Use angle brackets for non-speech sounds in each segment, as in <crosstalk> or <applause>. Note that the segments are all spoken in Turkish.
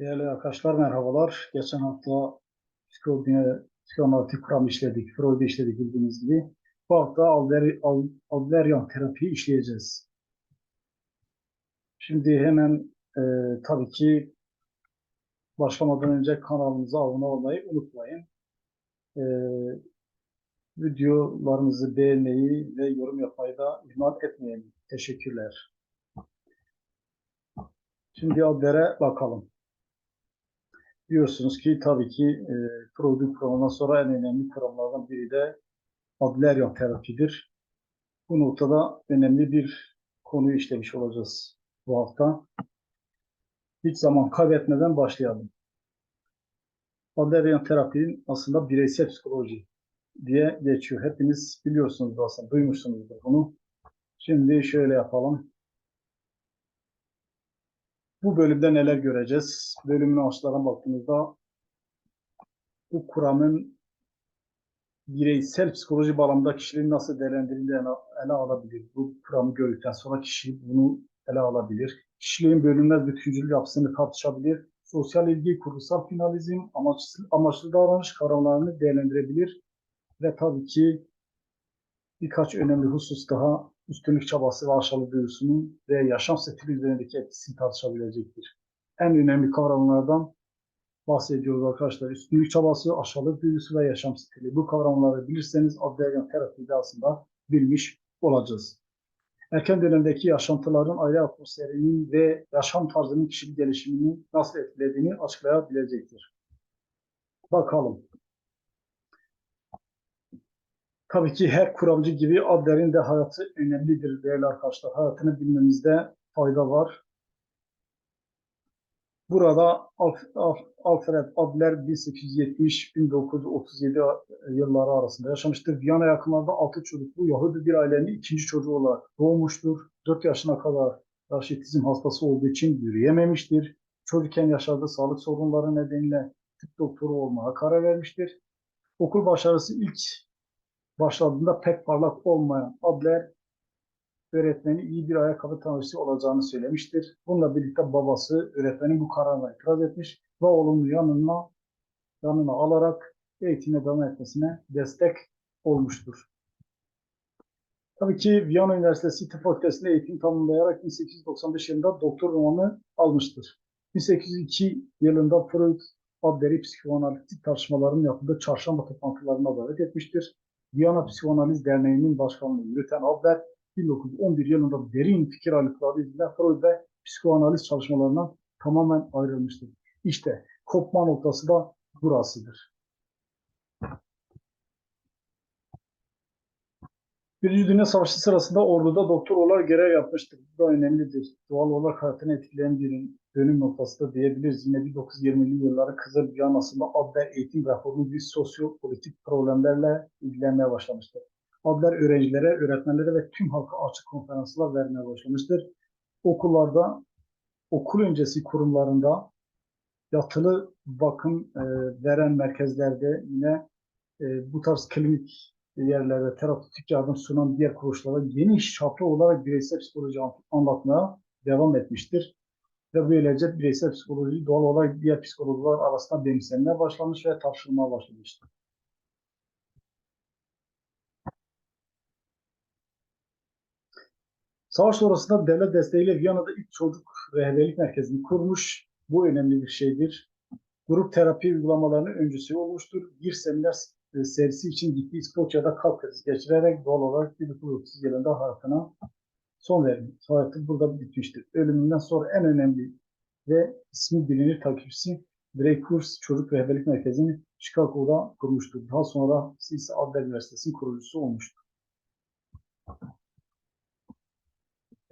Değerli arkadaşlar merhabalar. Geçen hafta psikoloji, psikanalitik kuram işledik, Freud'u işledik bildiğiniz gibi. Bu hafta Alder, Al, Alderian terapiyi işleyeceğiz. Şimdi hemen e, tabii ki başlamadan önce kanalımıza abone olmayı unutmayın. E, videolarımızı beğenmeyi ve yorum yapmayı da ihmal etmeyin. Teşekkürler. Şimdi Adler'e bakalım. Diyorsunuz ki tabii ki e, Freud'un kuramından sonra en önemli kuramlardan biri de Adlerian terapidir. Bu noktada önemli bir konuyu işlemiş olacağız bu hafta. Hiç zaman kaybetmeden başlayalım. Adlerian terapinin aslında bireysel psikoloji diye geçiyor. Hepiniz biliyorsunuz aslında, duymuşsunuzdur bunu. Şimdi şöyle yapalım. Bu bölümde neler göreceğiz? Bölümün ağaçlarına baktığımızda bu kuramın bireysel psikoloji bağlamında kişiliğin nasıl değerlendirildiğini ele, ele alabilir. Bu kuramı gördükten sonra kişi bunu ele alabilir. Kişiliğin bölünmez bütüncül yapısını tartışabilir. Sosyal ilgi, kurgusal finalizm, amaçlı, amaçlı davranış kavramlarını değerlendirebilir. Ve tabii ki birkaç önemli husus daha üstünlük çabası ve aşağılık duygusunun ve yaşam stili üzerindeki etkisini tartışabilecektir. En önemli kavramlardan bahsediyoruz arkadaşlar. Üstünlük çabası, aşağılık duygusu ve yaşam stili. Bu kavramları bilirseniz Adleryan terapide aslında bilmiş olacağız. Erken dönemdeki yaşantıların aile atmosferinin ve yaşam tarzının kişilik gelişimini nasıl etkilediğini açıklayabilecektir. Bakalım. Tabii ki her kuramcı gibi Adler'in de hayatı önemlidir değerli arkadaşlar. Hayatını bilmemizde fayda var. Burada Alfred Adler 1870-1937 yılları arasında yaşamıştır. Viyana yakınlarında altı çocuklu Yahudi bir ailenin ikinci çocuğu olarak doğmuştur. 4 yaşına kadar raşitizm hastası olduğu için yürüyememiştir. Çocukken yaşadığı sağlık sorunları nedeniyle tıp doktoru olmaya karar vermiştir. Okul başarısı ilk başladığında pek parlak olmayan Adler öğretmeni iyi bir ayakkabı tanrısı olacağını söylemiştir. Bununla birlikte babası öğretmenin bu kararına itiraz etmiş ve oğlunu yanına yanına alarak eğitime devam etmesine destek olmuştur. Tabii ki Viyana Üniversitesi Tıp Fakültesi'nde eğitim tamamlayarak 1895 yılında doktor unvanı almıştır. 1802 yılında Freud Adler'i psikoanalitik tartışmaların yapıldığı çarşamba toplantılarına davet etmiştir. Viyana Psikanaliz Derneği'nin başkanlığını yürüten Adler 1911 yılında derin fikir ayrılıkları yüzünden Freud ve psikoanaliz çalışmalarından tamamen ayrılmıştır. İşte kopma noktası da burasıdır. Birinci Dünya Savaşı sırasında orduda doktor olarak görev yapmıştır. Bu da önemlidir. Doğal olarak hayatını etkileyen bir dönüm noktası da diyebiliriz. Yine 1920'li yılları Kızıl Viyana'sında Adler eğitim reformu gibi sosyo-politik problemlerle ilgilenmeye başlamıştır. Adler öğrencilere, öğretmenlere ve tüm halka açık konferanslar vermeye başlamıştır. Okullarda, okul öncesi kurumlarında, yatılı bakım e, veren merkezlerde yine e, bu tarz klinik yerlerde terapötik yardım sunan diğer kuruluşlara geniş çaplı olarak bireysel psikoloji anlatmaya devam etmiştir. Ve böylece bireysel psikoloji doğal olarak diğer psikologlar arasında benimsenmeye başlamış ve tartışılmaya başlamıştır. Savaş sonrasında devlet desteğiyle Viyana'da ilk çocuk rehberlik merkezini kurmuş. Bu önemli bir şeydir. Grup terapi uygulamalarının öncüsü olmuştur. Bir seminer serisi için gittiği İskoçya'da kalp krizi geçirerek doğal olarak 1930 yılında hayatına son vermiş. Hayatı burada bitmiştir. Ölümünden sonra en önemli ve ismi bilinir takipçisi Kurs Çocuk Rehberlik Merkezi'ni Chicago'da kurmuştur. Daha sonra ise Adler Üniversitesi'nin kurucusu olmuştur.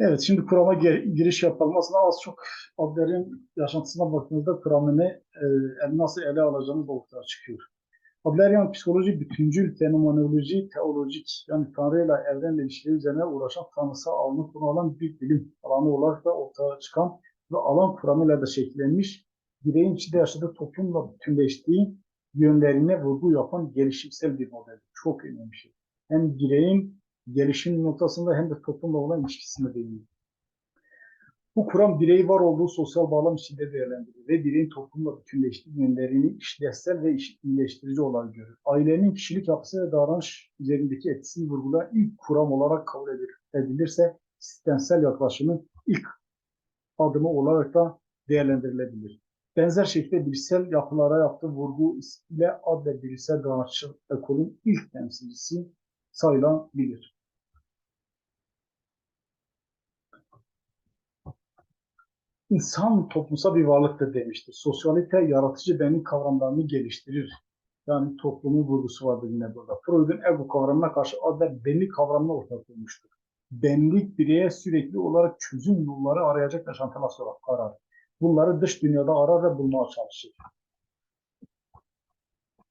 Evet, şimdi kurama giriş yapalım. Aslında az çok Adler'in yaşantısına baktığımızda kuramını e, nasıl ele alacağımız ortaya çıkıyor. Adlerian psikoloji bütüncül fenomenoloji, teolojik yani Tanrı ile evrenle ilişkileri üzerine uğraşan tanrısal alanı konu alan bir bilim alanı olarak da ortaya çıkan ve alan kuramıyla da şekillenmiş, bireyin içinde yaşadığı toplumla bütünleştiği yönlerine vurgu yapan gelişimsel bir model. Çok önemli bir şey. Hem bireyin gelişim noktasında hem de toplumla olan ilişkisinde değiniyor. Bu kuram bireyi var olduğu sosyal bağlam içinde değerlendirir ve bireyin toplumla bütünleştiği yönlerini işlevsel ve iyileştirici olarak görür. Ailenin kişilik yapısı ve davranış üzerindeki etkisini vurgulayan ilk kuram olarak kabul edilir, edilirse sistemsel yaklaşımın ilk adımı olarak da değerlendirilebilir. Benzer şekilde bilişsel yapılara yaptığı vurgu ile adle bilişsel davranışçı ekolün ilk temsilcisi sayılabilir. İnsan toplumsal bir varlıktır demiştir. Sosyalite yaratıcı benlik kavramlarını geliştirir. Yani toplumun vurgusu vardır yine burada. Freud'un ego kavramına karşı Adler benlik kavramını ortaya koymuştur. Benlik bireye sürekli olarak çözüm yolları arayacak yaşantılar sonra arar. Bunları dış dünyada arar ve bulmaya çalışır.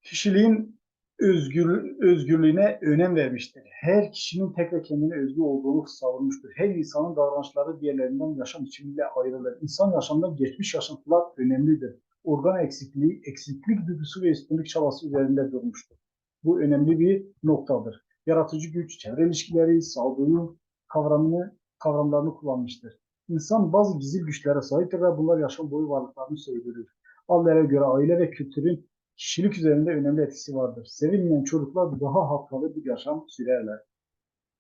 Kişiliğin özgür, özgürlüğüne önem vermiştir. Her kişinin tek ve kendine özgü olduğunu savunmuştur. Her insanın davranışları diğerlerinden yaşam biçimiyle ayrılır. İnsan yaşamında geçmiş yaşantılar önemlidir. Organ eksikliği, eksiklik duygusu ve üstünlük çabası üzerinde durmuştur. Bu önemli bir noktadır. Yaratıcı güç, çevre ilişkileri, sağduyu kavramını, kavramlarını kullanmıştır. İnsan bazı gizli güçlere sahiptir ve bunlar yaşam boyu varlıklarını sürdürür. Adler'e göre aile ve kültürün kişilik üzerinde önemli etkisi vardır. Sevilmeyen çocuklar daha haftalı bir yaşam sürerler.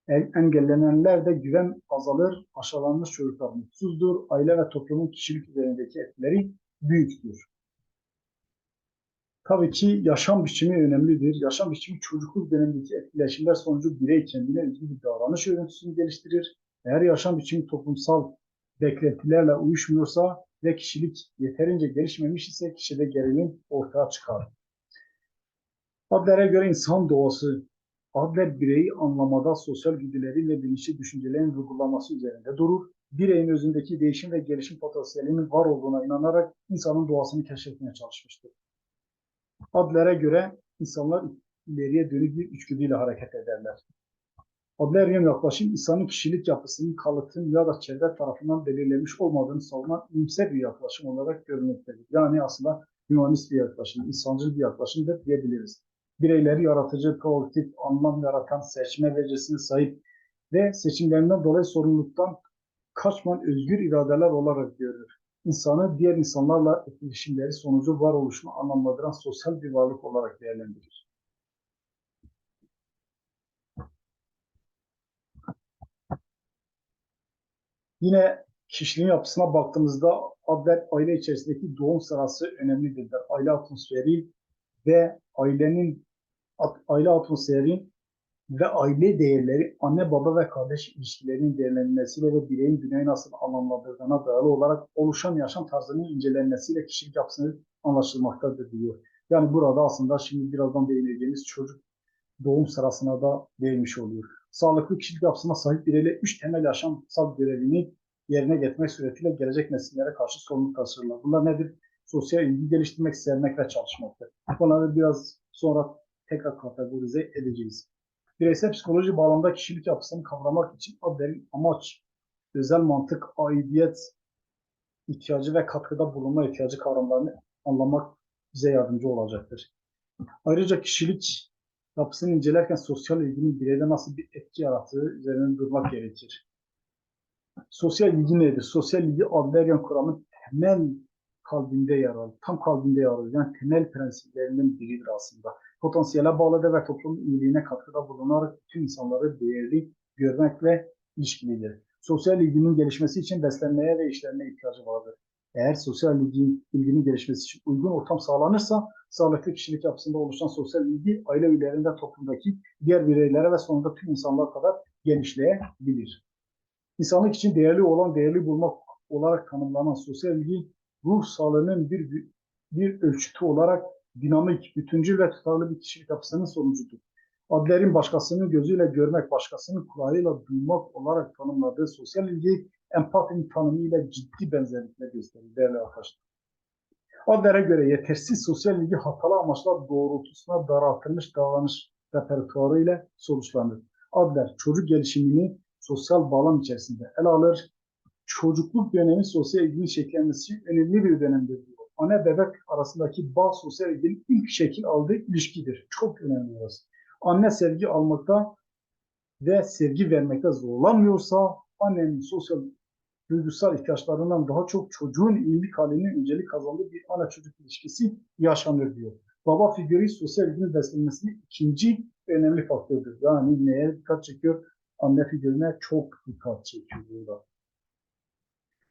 En- Engellenenler de güven azalır, aşağılanmış çocuklar mutsuzdur, aile ve toplumun kişilik üzerindeki etkileri büyüktür. Tabii ki yaşam biçimi önemlidir. Yaşam biçimi çocukluk dönemindeki etkileşimler sonucu birey kendine özgü bir davranış örüntüsünü geliştirir. Eğer yaşam biçimi toplumsal beklentilerle uyuşmuyorsa ve kişilik yeterince gelişmemiş ise kişide gerilim ortaya çıkar. Adler'e göre insan doğası, Adler bireyi anlamada sosyal güdüleri ve bilinçli düşüncelerin vurgulanması üzerinde durur. Bireyin özündeki değişim ve gelişim potansiyelinin var olduğuna inanarak insanın doğasını keşfetmeye çalışmıştır. Adler'e göre insanlar ileriye dönük bir içgüdüyle hareket ederler. Adler'in yaklaşım insanın kişilik yapısının kalıtım ya da çevre tarafından belirlenmiş olmadığını savunan iyimser bir yaklaşım olarak görülmektedir. Yani aslında hümanist bir yaklaşım, insancıl bir yaklaşımdır diyebiliriz. Bireyleri yaratıcı, proaktif, anlam yaratan, seçme becerisine sahip ve seçimlerinden dolayı sorumluluktan kaçmayan özgür iradeler olarak görür. İnsanı diğer insanlarla etkileşimleri sonucu varoluşunu anlamlandıran sosyal bir varlık olarak değerlendirir. Yine kişiliğin yapısına baktığımızda Adler aile içerisindeki doğum sırası önemlidir. der. Aile atmosferi ve ailenin aile atmosferi ve aile değerleri anne baba ve kardeş ilişkilerinin değerlenmesiyle ve bireyin dünyayı nasıl anlamlandırdığına dayalı olarak oluşan yaşam tarzının incelenmesiyle kişilik yapısını anlaşılmaktadır diyor. Yani burada aslında şimdi birazdan değineceğimiz çocuk doğum sırasına da değinmiş oluyor. Sağlıklı kişilik yapısına sahip bireyler üç temel yaşamsal görevini yerine getirmek suretiyle gelecek nesillere karşı sorumluluk taşırlar. Bunlar nedir? Sosyal ilgi geliştirmek, sevmek ve çalışmaktır. Bunları biraz sonra tekrar kategorize edeceğiz. Bireysel psikoloji bağlamda kişilik yapısını kavramak için Adler'in amaç, özel mantık, aidiyet ihtiyacı ve katkıda bulunma ihtiyacı kavramlarını anlamak bize yardımcı olacaktır. Ayrıca kişilik yapısını incelerken sosyal ilginin bireyde nasıl bir etki yarattığı üzerine durmak gerekir. Sosyal ilgi nedir? Sosyal ilgi Adlerian kuramın temel kalbinde yer alır. Tam kalbinde yer alır. Yani temel prensiplerinden biridir aslında. Potansiyele bağlıdır ve toplumun iyiliğine katkıda bulunarak tüm insanları değerli görmekle ilişkilidir. Sosyal ilginin gelişmesi için beslenmeye ve işlerine ihtiyacı vardır. Eğer sosyal ilgi, ilginin gelişmesi için uygun ortam sağlanırsa sağlıklı kişilik yapısında oluşan sosyal ilgi aile üyelerinde toplumdaki diğer bireylere ve sonunda tüm insanlar kadar genişleyebilir. İnsanlık için değerli olan değerli bulmak olarak tanımlanan sosyal ilgi ruh sağlığının bir bir ölçütü olarak dinamik, bütüncül ve tutarlı bir kişilik yapısının sonucudur. Adler'in başkasının gözüyle görmek, başkasının kulağıyla duymak olarak tanımladığı sosyal ilgi empatinin tanımıyla ciddi benzerlikler gösterir değerli arkadaşlar. Adler'e göre yetersiz sosyal ilgi hatalı amaçlar doğrultusuna daraltılmış davranış repertuarı ile sonuçlanır. Adler çocuk gelişimini sosyal bağlam içerisinde ele alır. Çocukluk dönemi sosyal ilginin şekillenmesi önemli bir dönemdir diyor. Anne bebek arasındaki bağ sosyal ilginin ilk şekil aldığı ilişkidir. Çok önemli orası. Anne sevgi almakta ve sevgi vermekte zorlanmıyorsa annenin sosyal duygusal ihtiyaçlarından daha çok çocuğun iyilik halinin öncelik kazandığı bir ana çocuk ilişkisi yaşanır diyor. Baba figürü sosyal ilginin beslenmesinin ikinci önemli faktördür. Yani neye dikkat çekiyor? Anne figürüne çok dikkat çekiyor burada.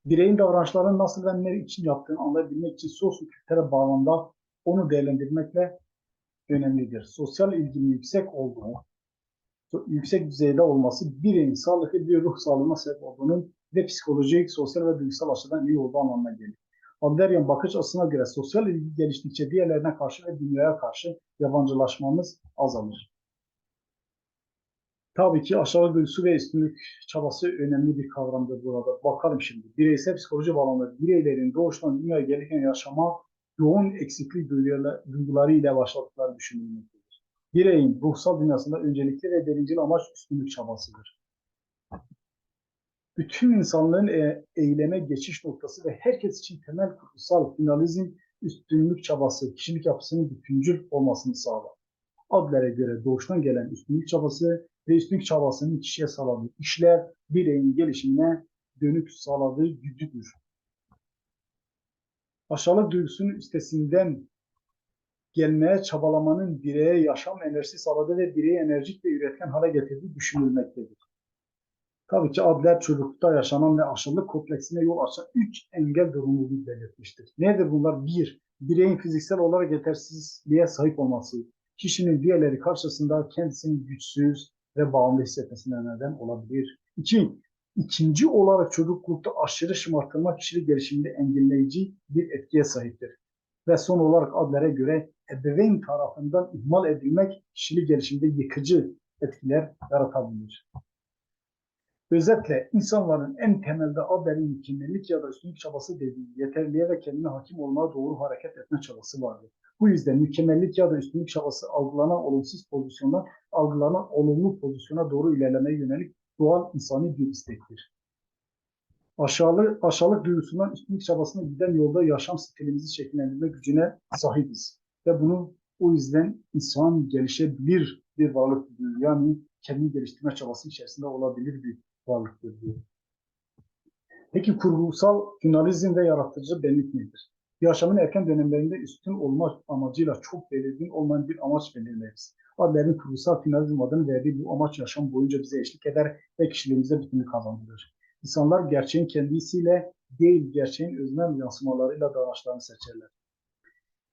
Bireyin davranışlarını nasıl ve ne için yaptığını anlayabilmek için sosyo-kültürel bağlamda onu değerlendirmekle önemlidir. Sosyal ilginin yüksek olduğu, yüksek düzeyde olması bireyin sağlıklı bir ruh sağlığına sebep olduğunun ve psikolojik, sosyal ve duygusal açıdan iyi olduğu anlamına gelir. Adleryan bakış açısına göre sosyal ilgi geliştikçe diğerlerine karşı ve dünyaya karşı yabancılaşmamız azalır. Tabii ki aşağılık duygusu ve üstünlük çabası önemli bir kavramdır burada. Bakalım şimdi. Bireysel psikoloji bağlamında bireylerin doğuştan dünyaya gelirken yaşama yoğun eksiklik duyguları ile başladıkları düşünülmektedir. Bireyin ruhsal dünyasında öncelikli ve derincil amaç üstünlük çabasıdır. Bütün insanlığın e eyleme geçiş noktası ve herkes için temel kurgusal finalizm üstünlük çabası, kişilik yapısının bütüncül olmasını sağlar. Adler'e göre doğuştan gelen üstünlük çabası ve üstünlük çabasının kişiye sağladığı işler bireyin gelişimine dönük sağladığı güdüdür. Aşağılık duygusunun üstesinden gelmeye çabalamanın bireye yaşam enerjisi sağladığı ve bireyi enerjik ve üretken hale getirdiği düşünülmektedir. Tabii ki Adler çocuklukta yaşanan ve aşırılık kompleksine yol açan üç engel durumunu belirtmiştir. Nedir bunlar? Bir, bireyin fiziksel olarak yetersizliğe sahip olması, kişinin diğerleri karşısında kendisini güçsüz ve bağımlı hissetmesine neden olabilir. İki, ikinci olarak çocuklukta aşırı şımartılma kişilik gelişiminde engelleyici bir etkiye sahiptir. Ve son olarak Adler'e göre ebeveyn tarafından ihmal edilmek kişilik gelişiminde yıkıcı etkiler yaratabilir. Özetle insanların en temelde Adler'in mükemmellik ya da üstünlük çabası dediği yeterliğe ve kendine hakim olmaya doğru hareket etme çabası vardır. Bu yüzden mükemmellik ya da üstünlük çabası algılanan olumsuz pozisyondan algılanan olumlu pozisyona doğru ilerlemeye yönelik doğal insani bir istektir. Aşağılık, aşağılık duygusundan üstünlük çabasına giden yolda yaşam stilimizi şekillendirme gücüne sahibiz. Ve bunu o yüzden insan gelişebilir bir varlık diyor. Yani kendini geliştirme çabası içerisinde olabilir bir varlıktır diyor. Peki kurgusal finalizm ve yaratıcı benlik nedir? Yaşamın erken dönemlerinde üstün olma amacıyla çok belirgin olmayan bir amaç belirleriz. Adler'in kurgusal finalizm adını verdiği bu amaç yaşam boyunca bize eşlik eder ve kişiliğimize bütünlük kazandırır. İnsanlar gerçeğin kendisiyle değil, gerçeğin öznel yansımalarıyla davranışlarını seçerler.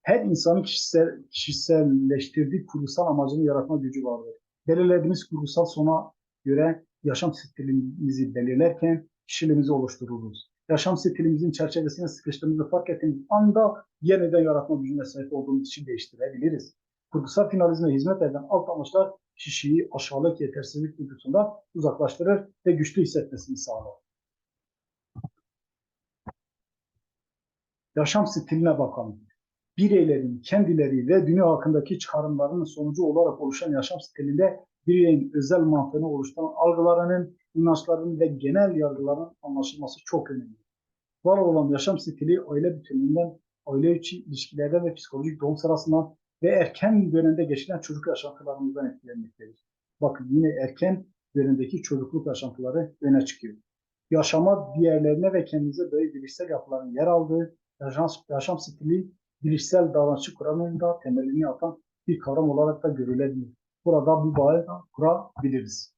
Her insanın kişisel, kişiselleştirdiği kurgusal amacını yaratma gücü vardır. Belirlediğimiz kurgusal sona göre yaşam stilimizi belirlerken kişiliğimizi oluştururuz. Yaşam stilimizin çerçevesine sıkıştığımızı fark ettiğimiz anda yeniden yaratma gücüne sahip olduğumuz için değiştirebiliriz. Kurgusal finalizme hizmet eden alt amaçlar kişiyi aşağılık yetersizlik duygusundan uzaklaştırır ve güçlü hissetmesini sağlar. Yaşam stiline bakalım. Bireylerin kendileri ve dünya hakkındaki çıkarımlarının sonucu olarak oluşan yaşam stilinde bireyin özel mantığını oluşturan algılarının, inançlarının ve genel yargıların anlaşılması çok önemli. Var olan yaşam stili aile bütünlüğünden, aile içi ilişkilerden ve psikolojik doğum sırasından ve erken dönemde geçilen çocuk yaşantılarımızdan etkilenmektedir. Bakın yine erken dönemdeki çocukluk yaşantıları öne çıkıyor. Yaşama diğerlerine ve kendimize böyle bilişsel yapıların yer aldığı yaşam, yaşam stili bilişsel davranışçı kuramında temelini atan bir kavram olarak da görülebilir. Burada bu bağı kurabiliriz.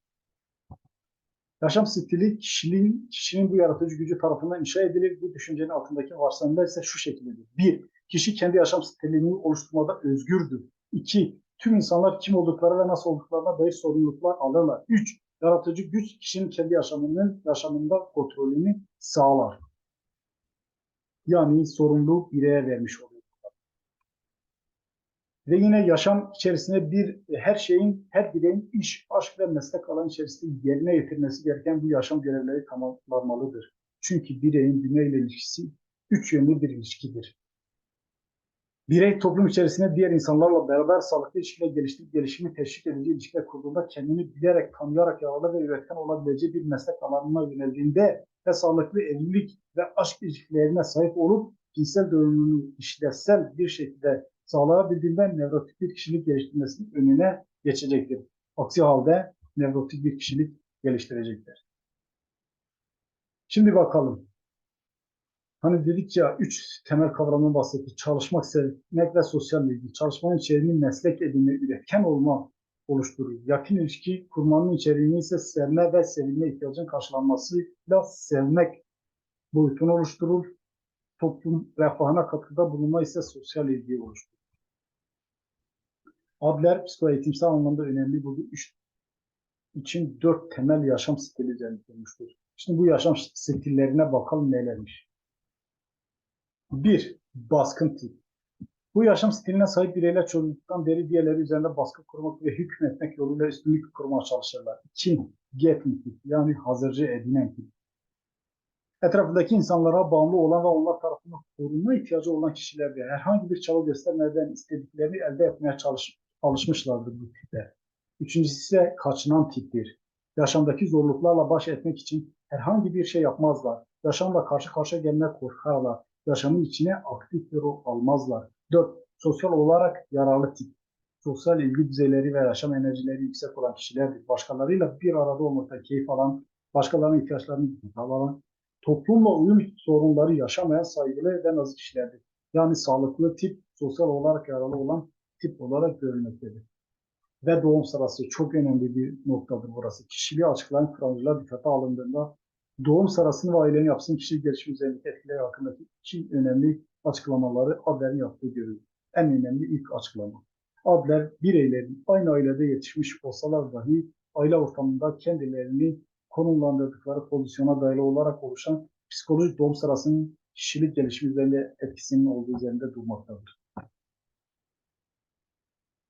Yaşam stili kişinin, kişinin bu yaratıcı gücü tarafından inşa edilir. Bu düşüncenin altındaki varsayımlar ise şu şekildedir. Bir, kişi kendi yaşam stilini oluşturmada özgürdür. İki, tüm insanlar kim oldukları ve nasıl olduklarına dair sorumluluklar alırlar. Üç, yaratıcı güç kişinin kendi yaşamının yaşamında kontrolünü sağlar. Yani sorumluluğu bireye vermiş oluyor. Ve yine yaşam içerisinde bir her şeyin, her bireyin iş, aşk ve meslek alanı içerisinde yerine getirmesi gereken bu yaşam görevleri tamamlanmalıdır. Çünkü bireyin dünya ile ilişkisi üç yönlü bir ilişkidir. Birey toplum içerisinde diğer insanlarla beraber sağlıklı ilişkiler geliştirip gelişimi teşvik edici ilişkiler kurduğunda kendini bilerek, tanıyarak yararlı ve üretken olabileceği bir meslek alanına yöneldiğinde ve sağlıklı evlilik ve aşk ilişkilerine sahip olup cinsel dönümünü işlevsel bir şekilde sağlayabildiğinden nevrotik bir kişilik geliştirmesinin önüne geçecektir. Aksi halde nevrotik bir kişilik geliştirecektir. Şimdi bakalım. Hani dedik ya üç temel kavramdan bahsettik. Çalışmak, sevmek ve sosyal bilgi. Çalışmanın içeriğini meslek edinme, üretken olma oluşturur. Yakın ilişki kurmanın içeriğini ise sevme ve sevilme ihtiyacın karşılanmasıyla sevmek boyutunu oluşturur. Toplum refahına katkıda bulunma ise sosyal ilgiyi oluşturur. Adler psikoeğitimsel anlamda önemli bu üç için dört temel yaşam stili üzerinde durmuştur. Şimdi bu yaşam stillerine bakalım nelermiş. Bir, baskın tip. Bu yaşam stiline sahip bireyler çocukluktan beri diğerleri üzerinde baskı kurmak ve hükmetmek yoluyla üstünlük kurmaya çalışırlar. İki, getting tip yani hazırcı edinen tip. Etrafındaki insanlara bağımlı olan ve onlar tarafından korunma ihtiyacı olan kişiler de herhangi bir çaba göstermeden istediklerini elde etmeye çalış, alışmışlardır bu tipler. Üçüncüsü ise kaçınan tiptir. Yaşamdaki zorluklarla baş etmek için herhangi bir şey yapmazlar. Yaşamla karşı karşıya gelmeye korkarlar. Yaşamın içine aktif bir rol almazlar. Dört, sosyal olarak yararlı tip. Sosyal ilgi düzeyleri ve yaşam enerjileri yüksek olan kişilerdir. Başkalarıyla bir arada olmakta keyif alan, başkalarının ihtiyaçlarını alan, toplumla uyum sorunları yaşamayan saygılı ve nazik kişilerdir. Yani sağlıklı tip, sosyal olarak yararlı olan tip olarak görülmektedir ve doğum sırası çok önemli bir noktadır burası. Kişiliği açıklayan kuralcılar dikkate alındığında doğum sırasını ve ailenin yapısının kişilik gelişimi üzerindeki etkileri hakkındaki iki önemli açıklamaları Adler'in yaptığı görülür. En önemli ilk açıklama. Adler bireylerin aynı ailede yetişmiş olsalar dahi aile ortamında kendilerini konumlandırdıkları pozisyona dayalı olarak oluşan psikolojik doğum sırasının kişilik gelişimi üzerinde etkisinin olduğu üzerinde durmaktadır.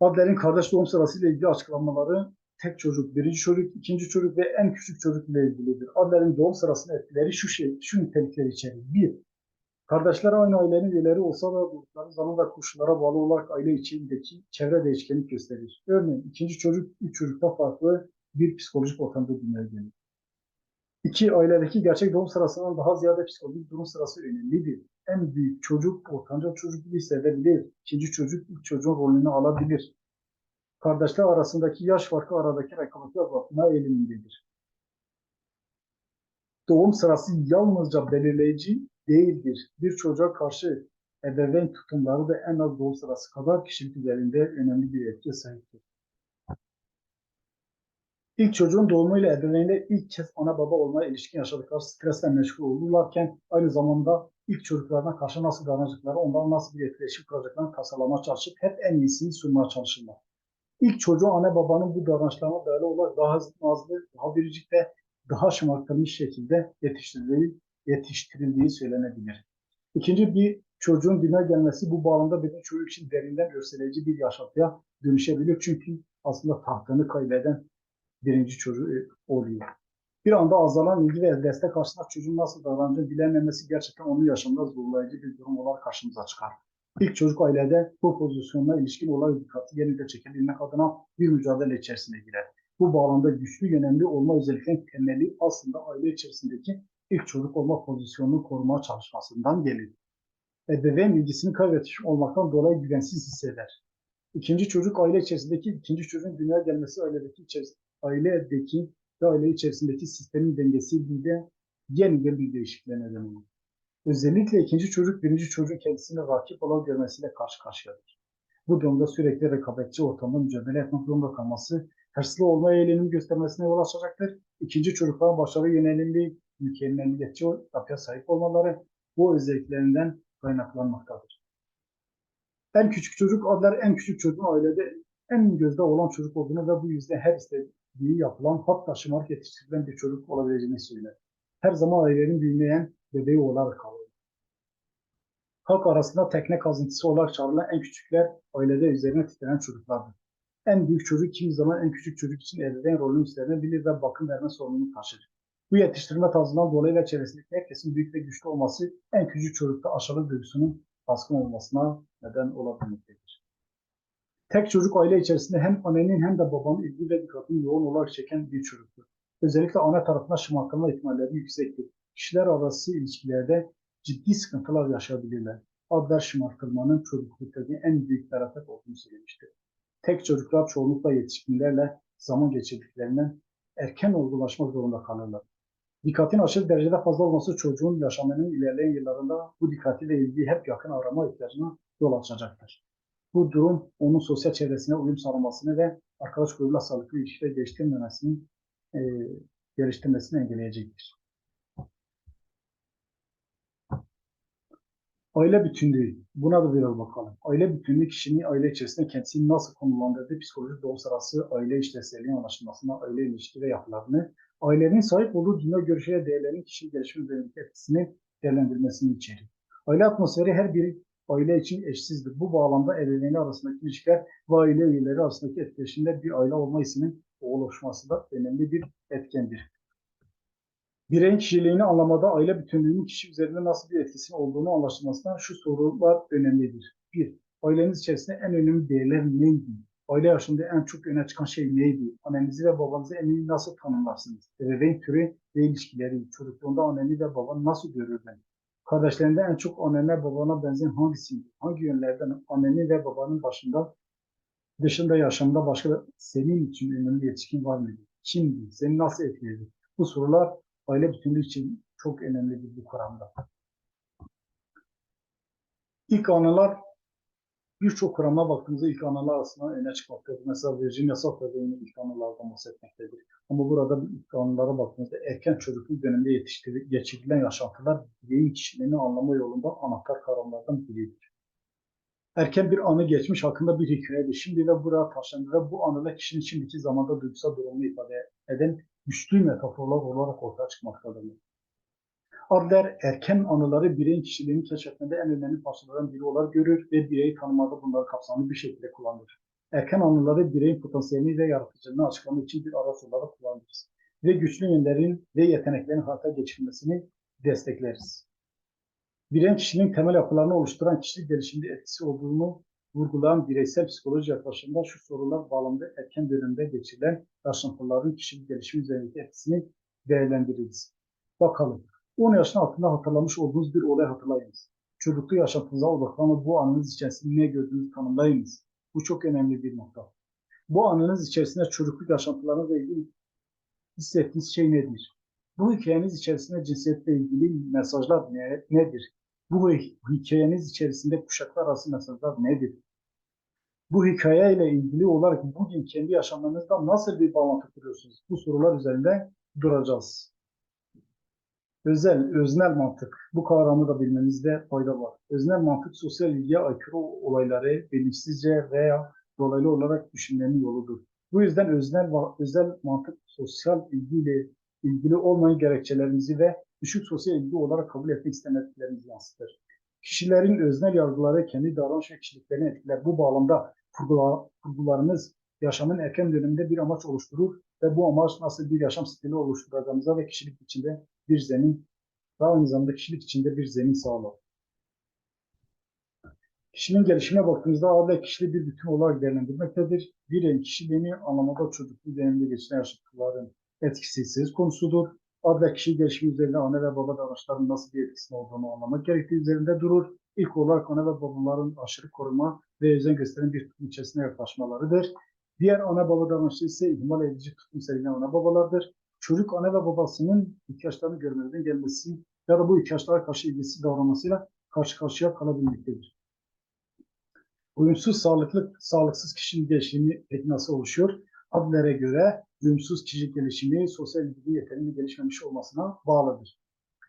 Adler'in kardeş doğum sırasıyla ilgili açıklamaları tek çocuk, birinci çocuk, ikinci çocuk ve en küçük çocuk ile ilgilidir. Adler'in doğum sırasında etkileri şu şey, şu nitelikleri içerir. Bir, kardeşler aynı ailenin üyeleri olsa da doğdukları zaman da koşullara bağlı olarak aile içindeki çevre değişkenlik gösterir. Örneğin ikinci çocuk, üç çocukta farklı bir psikolojik ortamda dünyaya gelir. İki, ailedeki gerçek doğum sırasından daha ziyade psikolojik durum sırası önemlidir. En büyük çocuk ortanca çocuk gibi hissedebilir. İkinci çocuk ilk çocuğun rolünü alabilir. Kardeşler arasındaki yaş farkı aradaki rekabeti azaltmaya eğilimindedir. Doğum sırası yalnızca belirleyici değildir. Bir çocuğa karşı ebeveyn tutumları da en az doğum sırası kadar kişilik üzerinde önemli bir etki sahiptir. İlk çocuğun doğumuyla ebeveynler ilk kez ana baba olmaya ilişkin yaşadıkları stresle meşgul olurlarken aynı zamanda ilk çocuklarına karşı nasıl davranacakları, ondan nasıl bir etkileşim kuracaklarını tasarlamaya çalışıp hep en iyisini sunmaya çalışırlar. İlk çocuğu anne babanın bu davranışlarına dayalı olarak daha nazlı, daha biricik ve daha şımartılmış şekilde yetiştirildiği, yetiştirildiği söylenebilir. İkinci bir çocuğun dünyaya gelmesi bu bağlamda bir çocuk için derinden örseleyici bir yaşantıya dönüşebilir. Çünkü aslında tahtını kaybeden birinci çocuğu e, oluyor. Bir anda azalan ilgi ve destek karşısında çocuğun nasıl davranacağı bilememesi gerçekten onun yaşamında zorlayıcı bir durum olarak karşımıza çıkar. İlk çocuk ailede bu pozisyonla ilişkin olay dikkati yeniden çekebilmek adına bir mücadele içerisine girer. Bu bağlamda güçlü önemli olma özelliklerinin temeli aslında aile içerisindeki ilk çocuk olma pozisyonunu korumaya çalışmasından gelir. Ebeveyn bilgisini kaybetmiş olmaktan dolayı güvensiz hisseder. İkinci çocuk aile içerisindeki ikinci çocuğun dünyaya gelmesi ailedeki içerisinde ailedeki ve aile içerisindeki sistemin dengesi de yeniden bir değişikliğe neden olur. Özellikle ikinci çocuk birinci çocuğun kendisine rakip olan görmesiyle karşı karşıyadır. Bu durumda sürekli rekabetçi ortamda mücadele etmek zorunda kalması, hırslı olma eğilimini göstermesine yol açacaktır. İkinci çocukların başarı yönelimli, mükemmeliyetçi yapıya sahip olmaları bu özelliklerinden kaynaklanmaktadır. En küçük çocuk adlar en küçük çocuğun ailede en gözde olan çocuk olduğunu ve bu yüzden her istediği yapılan hatta şımarık yetiştirilen bir çocuk olabileceğini söyler. Her zaman ailenin büyümeyen bebeği olarak kalır. Halk arasında tekne kazıntısı olarak çağrılan en küçükler ailede üzerine titrenen çocuklardır. En büyük çocuk kimi zaman en küçük çocuk için ebeveyn rolünü üstlenebilir ve bakım verme sorumluluğunu taşır. Bu yetiştirme tarzından dolayı ve çevresindeki herkesin büyük ve güçlü olması en küçük çocukta aşırı duygusunun baskın olmasına neden olabilmektedir. Tek çocuk aile içerisinde hem annenin hem de babanın ilgi ve dikkatini yoğun olarak çeken bir çocuktur. Özellikle ana tarafına şımartılma ihtimalleri yüksektir. Kişiler arası ilişkilerde ciddi sıkıntılar yaşayabilirler. Adler şımartılmanın çocukluktaki en büyük felaket olduğunu söylemiştir. Tek çocuklar çoğunlukla yetişkinlerle zaman geçirdiklerinden erken olgunlaşmak zorunda kalırlar. Dikkatin aşırı derecede fazla olması çocuğun yaşamının ilerleyen yıllarında bu dikkati ve ilgiyi hep yakın arama ihtiyacına yol açacaktır. Bu durum onun sosyal çevresine uyum sağlamasını ve arkadaş grubuyla sağlıklı ilişkiler geliştirmemesini e, geliştirmesini engelleyecektir. Aile bütünlüğü. Buna da biraz bakalım. Aile bütünlüğü kişinin aile içerisinde kendisini nasıl konumlandırdığı psikolojik doğum sırası aile işlevselliğinin anlaşılmasına, aile ilişki ve yapılarını, ailenin sahip olduğu dünya görüşü ve değerlerin kişi gelişimi üzerindeki etkisini değerlendirmesini içerir. Aile atmosferi her bir aile için eşsizdir. Bu bağlamda ebeveynler arasındaki ilişkiler ve aile üyeleri arasındaki etkileşimde bir aile olma hissinin oluşması da önemli bir etkendir. Bireyin kişiliğini anlamada aile bütünlüğünün kişi üzerinde nasıl bir etkisi olduğunu anlaşılmasına şu sorular önemlidir. 1. Aileniz içerisinde en önemli değerler neydi? Aile yaşında en çok öne çıkan şey neydi? Annenizi ve babanızı en iyi nasıl tanımlarsınız? Ebeveyn türü ve ilişkileri, çocukluğunda anneni ve babanı nasıl görürdün? Kardeşlerinde en çok annene babana benzeyen hangisiydi? Hangi yönlerden anneni ve babanın başında dışında yaşamda başka senin için önemli yetişkin var mıydı? Kimdi? Seni nasıl etkiledi? Bu sorular aile bütünlüğü için çok önemlidir bu kuramda. İlk anılar birçok kurama baktığımızda ilk anılar aslında öne çıkmaktadır. Mesela Virginia yine ilk anılardan bahsetmektedir. Ama burada ilk anılara baktığımızda erken çocukluk döneminde yetiştirilip geçirilen yaşantılar bireyin kişiliğini anlama yolunda anahtar kavramlardan biridir. Erken bir anı geçmiş hakkında bir hikayedir. Şimdi ve buraya taşındı bu anılar kişinin şimdiki zamanda duygusal durumunu ifade eden güçlü metaforlar olarak ortaya çıkmaktadır. Adler erken anıları bireyin kişiliğini keşfetmede en önemli parçalardan biri olarak görür ve bireyi tanımada bunları kapsamlı bir şekilde kullanır. Erken anıları bireyin potansiyelini ve yaratıcılığını açıklamak için bir araç olarak kullanırız. Ve güçlü yönlerin ve yeteneklerin hayata geçirilmesini destekleriz. Bireyin kişinin temel yapılarını oluşturan kişilik gelişiminde etkisi olduğunu vurgulayan bireysel psikoloji yaklaşımında şu sorular bağlamında erken dönemde geçirilen yaşantıların kişilik gelişimi üzerindeki etkisini değerlendiririz. Bakalım. 10 yaşın altında hatırlamış olduğunuz bir olay hatırlayınız. Çocukluk yaşantınıza odaklanıp bu anınız içerisinde ne gördüğünüzü tanımlayınız. Bu çok önemli bir nokta. Bu anınız içerisinde çocukluk yaşantılarınızla ilgili hissettiğiniz şey nedir? Bu hikayeniz içerisinde cinsiyetle ilgili mesajlar ne, nedir? Bu hikayeniz içerisinde kuşaklar arası mesajlar nedir? Bu hikayeyle ilgili olarak bugün kendi yaşamlarınızda nasıl bir bağlantı kuruyorsunuz? Bu sorular üzerinde duracağız. Özel, öznel mantık. Bu kavramı da bilmemizde fayda var. Öznel mantık sosyal ilgiye aykırı olayları bilinçsizce veya dolaylı olarak düşünmenin yoludur. Bu yüzden öznel özel mantık sosyal ilgiyle ilgili olmayan gerekçelerimizi ve düşük sosyal ilgi olarak kabul etmek istemediklerimizi yansıtır. Kişilerin öznel yargıları kendi davranış ve kişiliklerini etkiler. Bu bağlamda kurgularımız yaşamın erken döneminde bir amaç oluşturur ve bu amaç nasıl bir yaşam stili oluşturacağımıza ve kişilik içinde bir zemin ve aynı zamanda kişilik içinde bir zemin sağlar. Kişinin gelişime baktığımızda aile kişiliği bir bütün olarak değerlendirmektedir. Bireyin kişiliğini anlamada çocukluk döneminde geçiren yaşantıların etkisi söz konusudur. Aile kişi gelişimi üzerinde anne ve baba davranışlarının nasıl bir etkisi olduğunu anlamak gerektiği üzerinde durur. İlk olarak anne ve babaların aşırı koruma ve özen gösteren bir tutum içerisine yaklaşmalarıdır. Diğer ana baba davranışı ise ihmal edici tutum sergileyen ana babalardır. Çocuk anne ve babasının ihtiyaçlarını görmeden gelmesi ya da bu ihtiyaçlara karşı ilgisi davranmasıyla karşı karşıya kalabilmektedir. Uyumsuz sağlıklı, sağlıksız kişinin gelişimi peki nasıl oluşuyor? Adlere göre uyumsuz kişilik gelişimi sosyal ilginin yeterince gelişmemiş olmasına bağlıdır.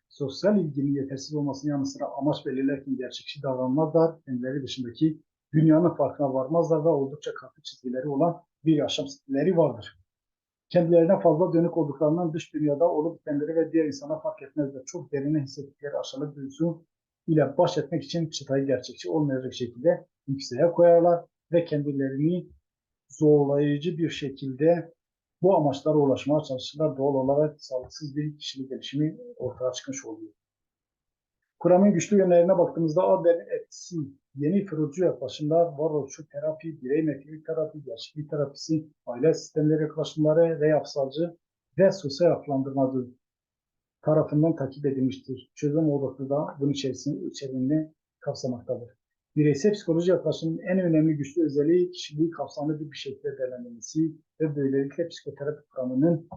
Sosyal ilginin yetersiz olmasının yanı sıra amaç belirlerken gerçekçi davranmazlar, kendileri dışındaki dünyanın farkına varmazlar ve oldukça katı çizgileri olan bir yaşam stilleri vardır. Kendilerine fazla dönük olduklarından dış dünyada olup kendileri ve diğer insana fark etmezler. Çok derine hissettikleri aşağılık duygusu ile baş etmek için çıtayı gerçekçi olmayacak şekilde yükseğe koyarlar ve kendilerini zorlayıcı bir şekilde bu amaçlara ulaşmaya çalışırlar. Doğal olarak sağlıksız bir kişilik gelişimi ortaya çıkmış oluyor. Kuramın güçlü yönlerine baktığımızda Adler'in etkisi, yeni kurucu yaklaşımlar, varoluşçu terapi, birey metinlik terapi, gerçeklik terapisi, aile sistemleri yaklaşımları ve yapsalcı ve sosyal yapılandırmacı tarafından takip edilmiştir. Çözüm odaklı da bunun içerisinde içeriğini kapsamaktadır. Bireysel psikoloji yaklaşımının en önemli güçlü özelliği kişiliği kapsamlı bir şekilde değerlendirmesi ve böylelikle psikoterapi kuramının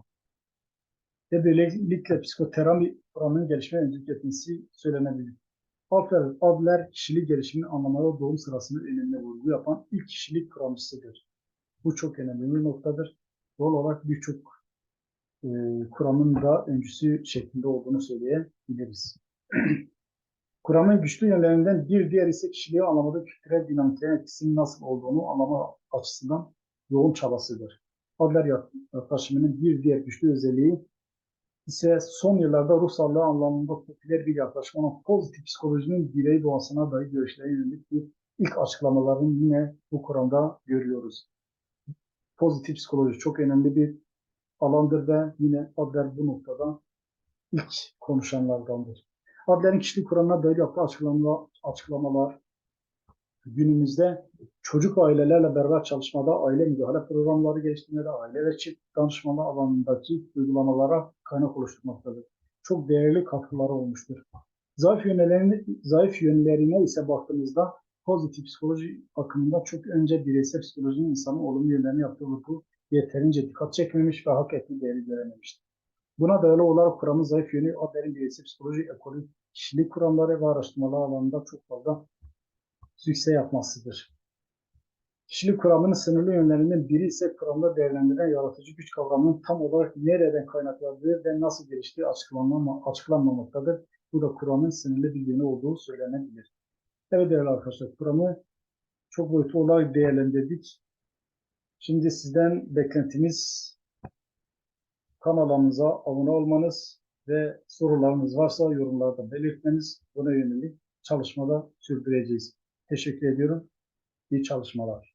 ve böylelikle psikoterapi kuramının gelişmeye öncülük etmesi söylenebilir. Alfred Adler kişilik gelişimini anlamada doğum sırasında önemli vurgu yapan ilk kişilik kuramcısıdır. Bu çok önemli bir noktadır. Doğal olarak birçok e, kuramın da öncüsü şeklinde olduğunu söyleyebiliriz. <clears throat> Kuramın güçlü yönlerinden bir diğer ise kişiliği anlamada kültürel dinamiklerin etkisinin nasıl olduğunu anlama açısından yoğun çabasıdır. Adler yaklaşımının bir diğer güçlü özelliği ise son yıllarda ruh sağlığı anlamında popüler bir yaklaşım olan pozitif psikolojinin birey doğasına dair görüşlere yönelik bir ilk açıklamalarını yine bu kuramda görüyoruz. Pozitif psikoloji çok önemli bir alandır ve yine Adler bu noktada ilk konuşanlardandır. Adler'in kişilik kuramına dair yaptığı açıklama, açıklamalar günümüzde çocuk ailelerle beraber çalışmada aile müdahale programları geliştirmede aile ve çift danışmanlığı alanındaki uygulamalara kaynak oluşturmaktadır. Çok değerli katkıları olmuştur. Zayıf yönlerine, zayıf yönlerine ise baktığımızda pozitif psikoloji akımında çok önce bireysel psikolojinin insanın olumlu yönlerini yaptığı vurgu yeterince dikkat çekmemiş ve hak ettiği değeri görememiştir. Buna dayalı olarak kuramın zayıf yönü Adler'in bireysel psikoloji ekolü kişilik kuramları ve araştırmalar alanında çok fazla sükse yapmasıdır. Kişilik kuramının sınırlı yönlerinden biri ise kuramda değerlendirilen yaratıcı güç kavramının tam olarak nereden kaynaklandığı ve nasıl geliştiği açıklanmama, açıklanmamaktadır. Bu da kuramın sınırlı bir yönü olduğu söylenebilir. Evet değerli arkadaşlar, kuramı çok boyutlu olarak değerlendirdik. Şimdi sizden beklentimiz kanalımıza abone olmanız ve sorularınız varsa yorumlarda belirtmeniz. Buna yönelik çalışmada sürdüreceğiz. Teşekkür ediyorum. İyi çalışmalar.